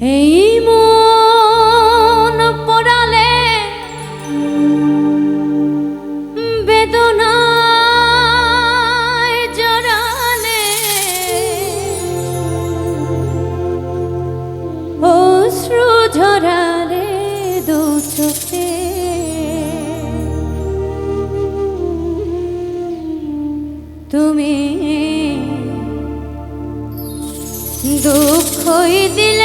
এই মন পড়ালে বেদনা জড়ালে। অশ্রু ঝরালে দু চোখে। তুমি দুঃখই দিল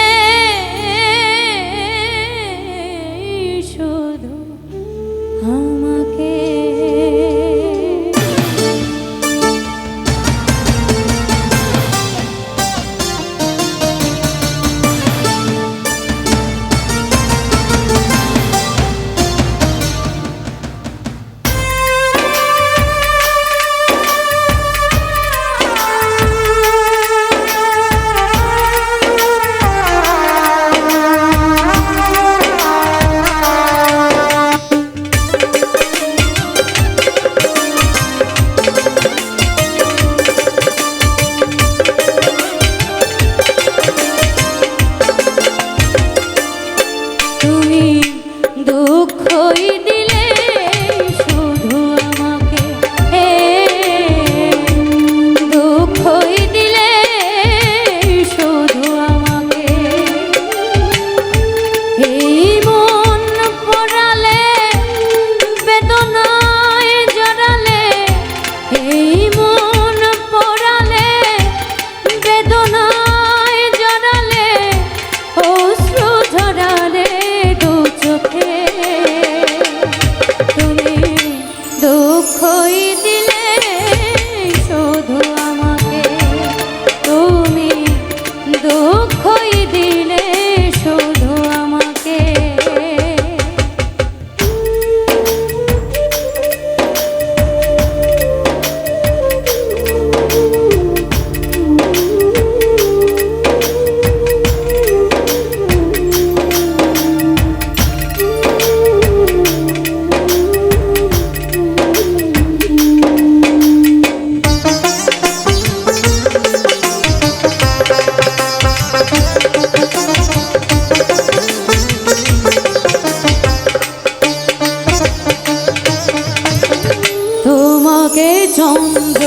চন্দ্র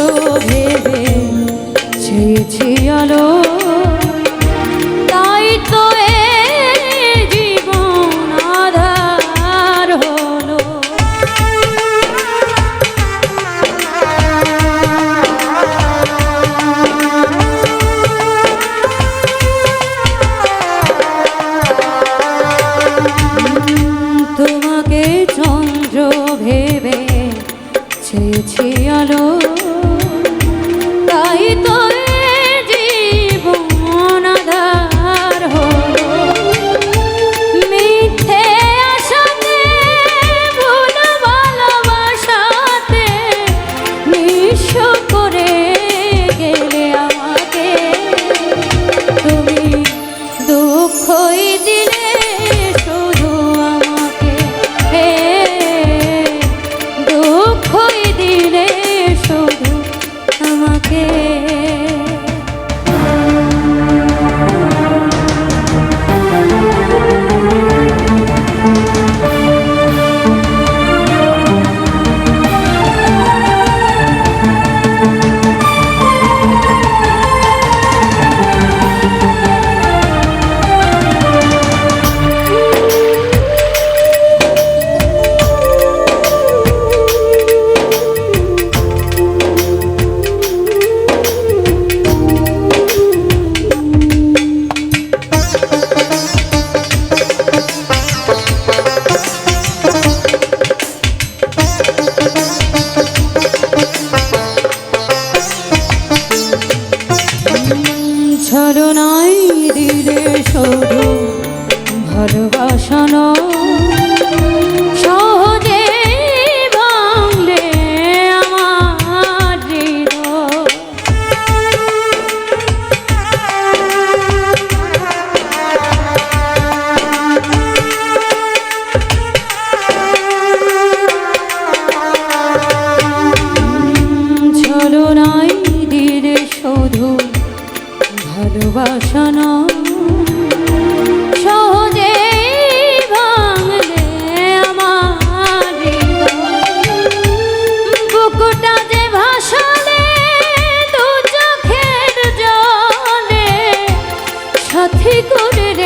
ভেবে ছেছি আলো care. শরণাই দিলে শুধু ভালোবাসা করে